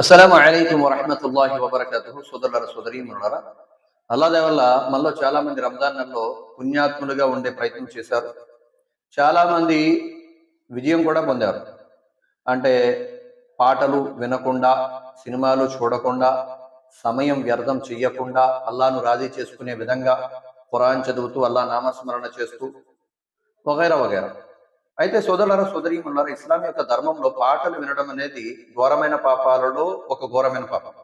అస్సలం అయికం వరహమతుల్లాహి వబర్కతు సోదరుల సోదరి మనులరా అల్లాదే వల్ల మనలో చాలా మంది రంజాన్ నెలలో పుణ్యాత్ములుగా ఉండే ప్రయత్నం చేశారు. చాలా మంది విజయం కూడా పొందారు. అంటే పాటలు వినకుండా సినిమాలు చూడకుండా సమయం వ్యర్థం చెయ్యకుండా అల్లాను రాజీ చేసుకునే విధంగా ఖురాన్ చదువుతూ అల్లా నామస్మరణ చేస్తూ వగైరా వగైరా. అయితే సోదరులారా సోదరీమణులారా ఇస్లాం యొక్క ధర్మంలో పాటలు వినడం అనేది ఘోరమైన పాపాలలో ఒక ఘోరమైన పాపం.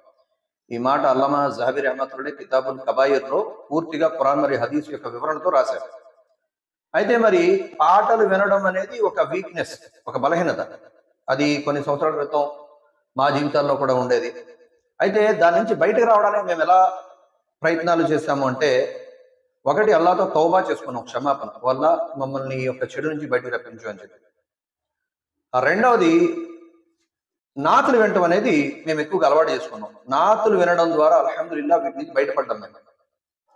ఈ మాట అల్లమా జహబీర్ అహ్మతుడే కితాబుల్ కబాయిర్లో పూర్తిగా ఖురాన్ మరి హదీస్ యొక్క వివరణతో రాశారు. అయితే మరి పాటలు వినడం అనేది ఒక వీక్నెస్ ఒక బలహీనత. అది కొన్ని సంవత్సరాల క్రితం మా జీవితాల్లో కూడా ఉండేది. అయితే దాని నుంచి బయటకు రావడానికి మేము ఎలా ప్రయత్నాలు చేశాము అంటే ఒకటి అల్లాతో తౌబా చేసుకున్నాం క్షమాపణ. వల్ల మమ్మల్ని ఈ యొక్క చెడు నుంచి బయటకు రప్పించు అని చెప్పి. రెండవది నాతులు వినటం అనేది మేము ఎక్కువగా అలవాటు చేసుకున్నాం. నాతులు వినడం ద్వారా అల్హమ్దుల్లా వీటి నుంచి బయటపడ్డాం మేము.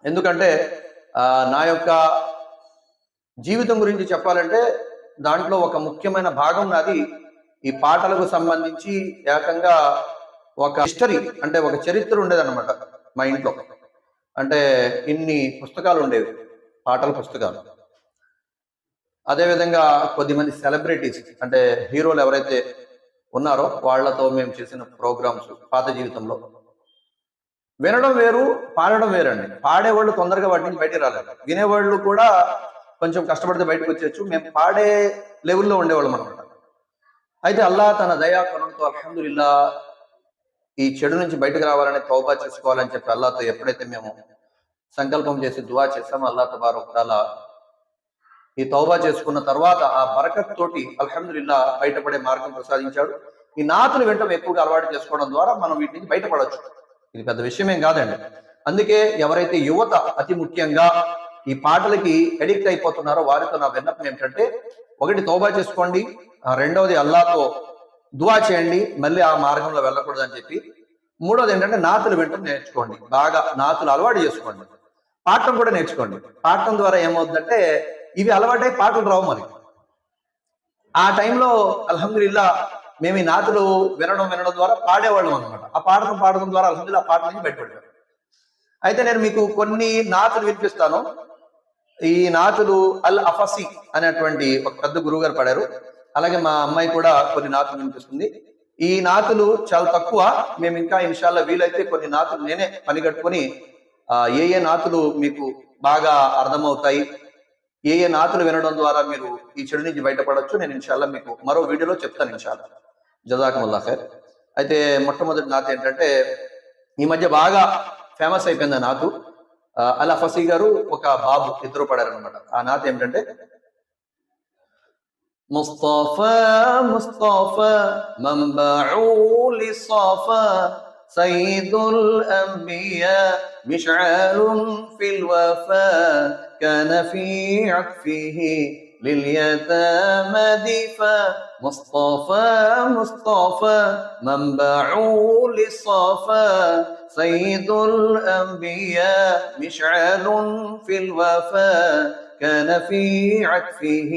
ఎందుకంటే నా యొక్క జీవితం గురించి చెప్పాలంటే దాంట్లో ఒక ముఖ్యమైన భాగం నాది ఈ పాటలకు సంబంధించి ఏకంగా ఒక హిస్టరీ అంటే ఒక చరిత్ర ఉండేదన్నమాట మా ఇంట్లో. అంటే ఇన్ని పుస్తకాలు ఉండేవి పాటల పుస్తకాలు. అదేవిధంగా కొద్దిమంది సెలబ్రిటీస్ అంటే హీరోలు ఎవరైతే ఉన్నారో వాళ్ళతో మేము చేసిన ప్రోగ్రామ్స్ పాత జీవితంలో. వినడం వేరు పాడడం వేరండి. పాడేవాళ్ళు తొందరగా వాటి నుంచి బయటికి రాలేదు వినేవాళ్ళు కూడా కొంచెం కష్టపడితే బయటకు వచ్చేచ్చు మేము పాడే లెవెల్లో ఉండేవాళ్ళం అనమాట అయితే అల్లా తన దయా కరుణతో అల్హమ్దుల్లా ఈ చెడు నుంచి బయటకు రావాలని తౌబా చేసుకోవాలని చెప్పి అల్లాతో ఎప్పుడైతే మేము సంకల్పం చేసి దువా చేస్తామో అల్లా తబారొక్తాలా ఈ తౌబా చేసుకున్న తర్వాత ఆ బరకత్ తోటి అల్హమ్దుల్లా బయటపడే మార్గం ప్రసాదించాడు. ఈ నాతులు వెంటనే ఎక్కువగా అలవాటు చేసుకోవడం ద్వారా మనం వీటి నుంచి బయటపడవచ్చు ఇది పెద్ద విషయం కాదండి. అందుకే ఎవరైతే యువత అతి ముఖ్యంగా ఈ పాటలకి అడిక్ట్ అయిపోతున్నారో వారితో నా విన్నపం ఏమిటంటే ఒకటి తోబా చేసుకోండి ఆ రెండవది అల్లాతో దువా చేయండి మళ్ళీ ఆ మార్గంలో వెళ్ళకూడదు అని చెప్పి. మూడోది ఏంటంటే నాతులు వింటం నేర్చుకోండి. బాగా నాతులు అలవాటు చేసుకోండి. పాడటం కూడా నేర్చుకోండి. పాటం ద్వారా ఏమవుతుందంటే ఇవి అలవాటై పాటలు రావు మనకి ఆ టైంలో అల్హమ్దుల్లా మేము ఈ నాతులు వినడం వినడం ద్వారా పాడేవాళ్ళం అనమాట ఆ పాడటం పాడడం ద్వారా అల్హమ్దుల్లా ఆ పాట నుంచి బయటపడ్డాం. అయితే నేను మీకు కొన్ని నాతులు వినిపిస్తాను. ఈ నాతులు అల్ అఫసి అనేటువంటి ఒక పెద్ద గురువు గారు పాడారు. అలాగే మా అమ్మాయి కూడా కొన్ని నాతులు వినిపిస్తుంది. ఈ నాతులు చాలా తక్కువ. మేము ఇంకా ఇన్షాల్లో వీలైతే కొన్ని నాతులు నేనే పని కట్టుకొని ఏ ఏ నాతులు మీకు బాగా అర్థమవుతాయి ఏ ఏ నాతులు వినడం ద్వారా మీరు ఈ చెడు నుంచి బయటపడవచ్చు నేను ఇన్షాల్లా మీకు మరో వీడియోలో చెప్తాను ఇన్షాల్లా. జజాకముల్లా ఖైర్. అయితే మొట్టమొదటి నాతు ఏంటంటే ఈ మధ్య బాగా ఫేమస్ అయిపోయింది ఆ నాతు. అలా ఫసీ గారు ఒక బాబు ఇద్దరు పడారనమాట ఆ నాతు ఏమిటంటే مصطفى مصطفى منبع للصفا سيد الأنبياء مشعال في الوفا كان في عطفه لليتامى دفا. مصطفى مصطفى منبع للصفا سيد الأنبياء مشعال في الوفا. كان في عطفه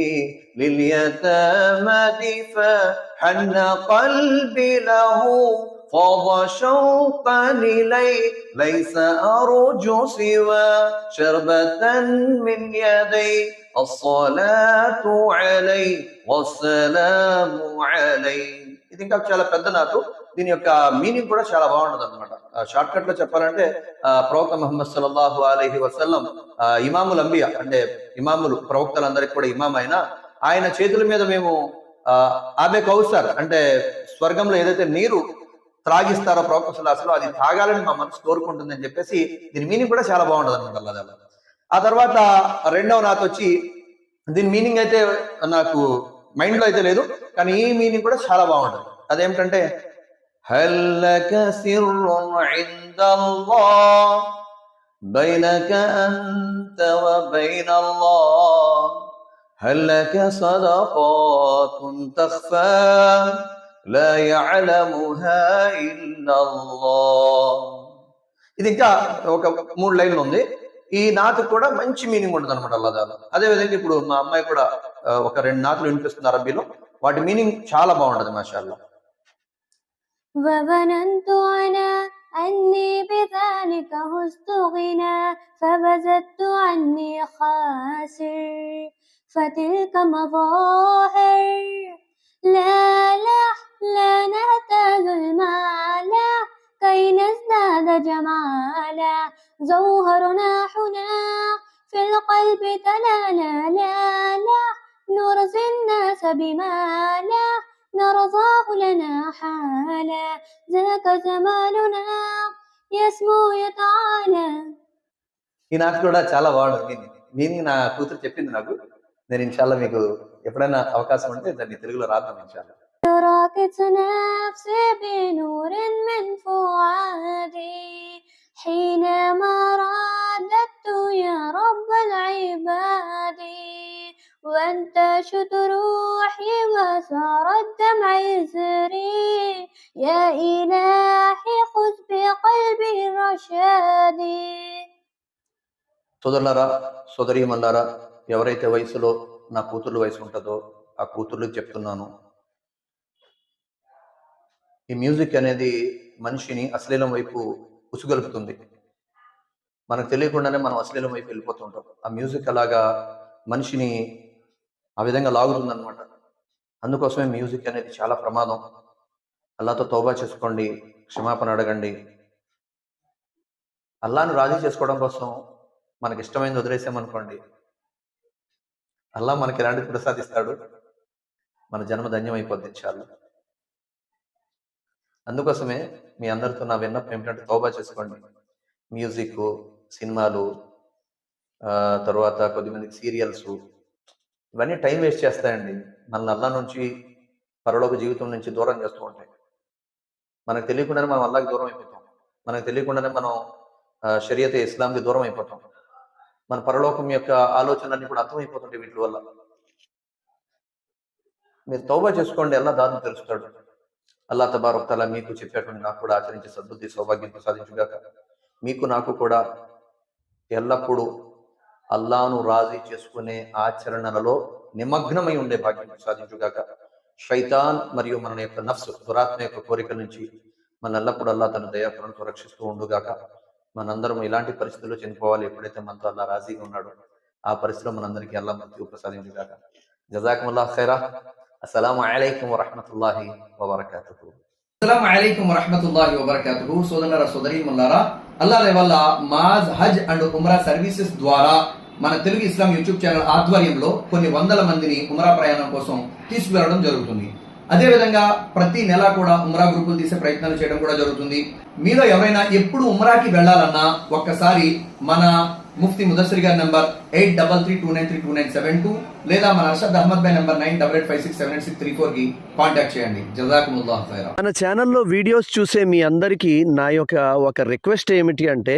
لليتامى دفا حن قلبي له فاض شوقا إليه ليس أرجو سوى شربة من يدي الصلاة عليه والسلام عليه ఇది ఇంకా చాలా పెద్ద నాటు దీని యొక్క మీనింగ్ కూడా చాలా బాగుంటుంది అనమాట షార్ట్ కట్లో చెప్పాలంటే ఆ, ప్రవక్త మహమ్మద్ సల్లాహు అలీహి వసల్లం ఆ, ఇమాముల్ అంబియా అంటే ఇమాములు ప్రవక్తలందరికీ కూడా ఇమాం అయిన ఆయన చేతుల మీద మేము ఆ, ఆమె కౌసర్ అంటే స్వర్గంలో ఏదైతే నీరు త్రాగిస్తారో ప్రవక్త సుల్లాసులో అది తాగాలని మా మనసు కోరుకుంటుంది అని చెప్పేసి దీని మీనింగ్ కూడా చాలా బాగుంటుంది అనమాట అల్లా ఆ తర్వాత రెండవ నాతో వచ్చి దీని మీనింగ్ అయితే నాకు మైండ్లో అయితే లేదు కానీ ఈ మీనింగ్ కూడా చాలా బాగుంటుంది. అదేమిటంటే హల్లక సిర్రు عند الله بينك أنت وبين الله هل لك صدقات تخفى لا يعلمها إلا الله ఇది ఇంకా ఒక మూడు లైన్లు ఉంది ఈ నాతు కూడా మంచి మీనింగ్ ఉంటుంది అనమాట అల్లాదాలో అదే విధంగా ఇప్పుడు మా అమ్మాయి కూడా ఆ, ఒక రెండు నాతులు వినిపిస్తుంది అరబీలో వాటి మీనింగ్ చాలా బాగుంటది మాషాల్లా وظننت أنا أني بذلك هزت غنى فبزدت عني خاسر. فتلك مظاهر. لا لا لا نحتاج المال. كي نزداد جمالا. زوهرنا هنا في القلب تلالا. لا لا نرزي الناس بما لا نرضاه لنا حالا ذاك زماننا يسمو يتعالى ఈ నాకు కూడా చాలా బాగుంటుంది మీనింగ్ మీనింగ్ నా కూతురు చెప్పింది నాకు నేను ఇన్షాల్లా మీకు ఎప్పుడైనా అవకాశం ఉంటే దాన్ని తెలుగులో రాద్దాం ఇన్షాల్లా تراكت نفسي بنور من فؤادي حينما رددت يا رب العباد وانتشت روحي وسار الدمع يسري يا إلهي خذ بقلبي رشادي సోదరులారా సోదరీమల్లారా ఎవరైతే వయసులో నా కూతుర్ల వయసు ఉంటుందో ఆ కూతుర్లకు చెప్తున్నాను ఈ మ్యూజిక్ అనేది మనిషిని అశ్లీలం వైపు ఉసుగొలుపుతుంది మనకు తెలియకుండానే మనం అశ్లీలం వైపు వెళ్ళిపోతుంటాం ఆ మ్యూజిక్ అలాగా మనిషిని ఆ విధంగా లాగుతుంది అనమాట అందుకోసమే మ్యూజిక్ అనేది చాలా ప్రమాదం. అల్లాతో తోబా చేసుకోండి క్షమాపణ అడగండి. అల్లాను రాజీ చేసుకోవడం కోసం మనకి ఇష్టమైనది వదిలేసామనుకోండి. అల్లా మనకి ఎలాంటిది ప్రసాదిస్తాడు? మన జన్మ ధన్యమైపోద్ది చాలు అందుకోసమే మీ అందరితో నా విన్నపం ఏమిటంటే తోబా చేసుకోండి. మ్యూజిక్ సినిమాలు ఆ, తర్వాత కొద్దిమందికి సీరియల్స్ ఇవన్నీ టైం వేస్ట్ చేస్తాయండి. మనల్ని అల్లా నుంచి పరలోక జీవితం నుంచి దూరం చేస్తూ ఉంటాయి. మనకు తెలియకుండానే మనం అల్లాకి దూరం అయిపోతాం. మనకు తెలియకుండానే మనం షరియత ఇస్లాంకి దూరం అయిపోతాం. మన పరలోకం యొక్క ఆలోచనలన్నీ కూడా అర్థమైపోతుంటాయి వీటి వల్ల. మీరు తౌబా చేసుకోండి అల్లా దాన్ని తెలుస్తాడు అల్లా తబారక్ మీకు చెప్పేటువంటి నాకు కూడా ఆచరించే సద్బుద్ధి సౌభాగ్యం ప్రసాదించుగాక. మీకు నాకు కూడా ఎల్లప్పుడూ అల్లాను రాజీ చేసుకునే ఆచరణలలో నిమగ్నమై ఉండే భాగ్యం ప్రసాదించుగాక శైతాన్ మరియు మన యొక్క నఫ్స్ దురాత్మ యొక్క కోరికల నుంచి మన ఎల్లప్పుడు అల్లా తన దయాకరణతో రక్షిస్తూ ఉండుగాక. మనందరం ఇలాంటి పరిస్థితుల్లో చనిపోవాలి. ఎప్పుడైతే మనతో అల్లా రాజీగా ఉన్నాడో ఆ పరిస్థితిలో మనందరికీ అల్లా మృత్యు ప్రసాదించుగాక. జజాకుముల్లా ఖైరా. అస్సలం అలైకుం వరహమతుల్లాహి వబర్కాతుహు. అస్సలం అలైకుం వరహమతుల్లాహి వబర్కాతుహు. సోదరులారా సోదరీమల్లారా అల్లా వల్ల మాజ్ హజ్ అండ్ ఉమ్రా సర్వీసెస్ ద్వారా మన తెలుగు ఇస్లాం యూట్యూబ్ ఛానల్ ఆధ్వర్యంలో కొన్ని వందల మందిని ఉమ్రా ప్రయాణం కోసం తీసుకువెళ్ళడం జరుగుతుంది. అదేవిధంగా ప్రతి నెల కూడా ఉమ్రా గ్రూపులు తీసే ప్రయత్నాలు చేయడం కూడా జరుగుతుంది. మీలో ఎవరైనా ఎప్పుడు ఉమ్రాకి వెళ్ళాలన్నా ఒక్కసారి మన ముఫ్తి ముదస్సరి గారి number eight double three two nine three two nine seven two లేదా మన Arshad Ahmed by number nine double eight five six seven six three ఫోర్కి కాంటాక్ట్ చేయండి. జజాకుముల్లా మన ఛానల్లో వీడియోస్ చూసే మీ అందరికీ నా యొక్క ఒక రిక్వెస్ట్ ఏమిటి అంటే